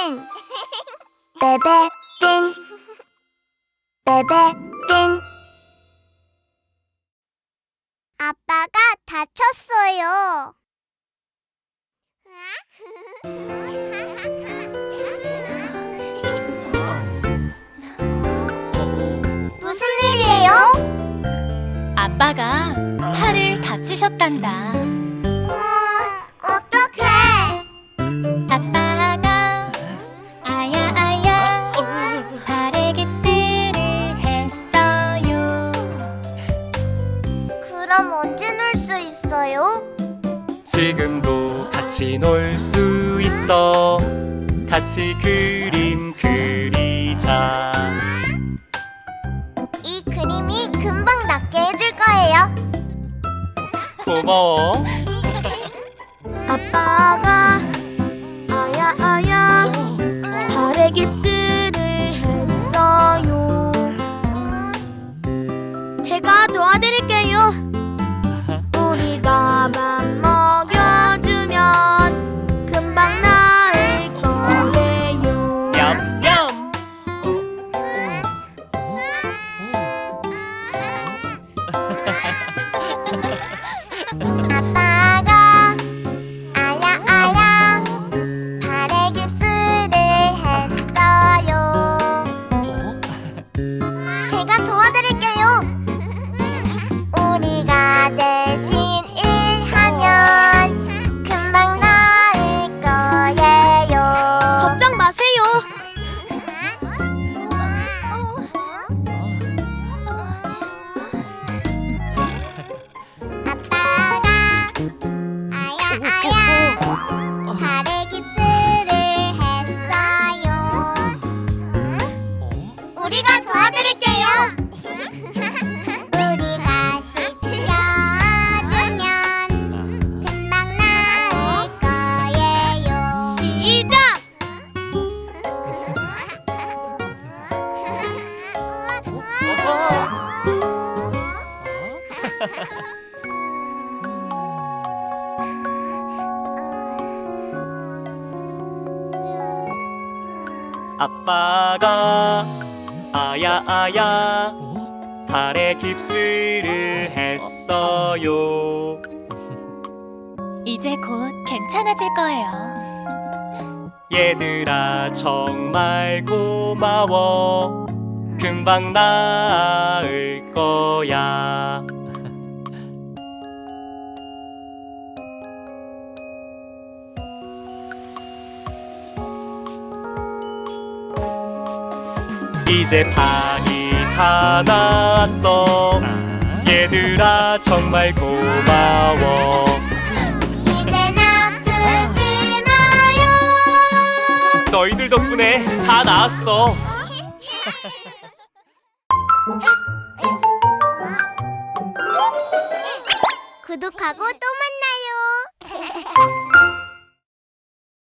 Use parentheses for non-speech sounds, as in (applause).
베베 띵 베베 띵 아빠가 다쳤어요. 무슨 일이에요? 아빠가 팔을 다치셨단다. 놀 수 있어요? 지금도 같이 놀 수 있어 같이 그림 그리자 이 그림이 금방 낫게 해줄 거예요. 고마워 (laughs) 아빠가 아야 아야 발에 깁스를 했어요. 제가 도와드릴게요. 드릴게요. 우리가 시켜주면 금방 나을 거예요. 시작! 아빠가 아야 아야. 발에 깁스를 했어요. 이제 곧 괜찮아질 거예요. 얘들아 정말 고마워. 금방 나을 거야 이제 판이 다 나왔어 얘들아 정말 고마워. 이젠 아프지 마요. 너희들 덕분에 다 나았어. 구독하고 또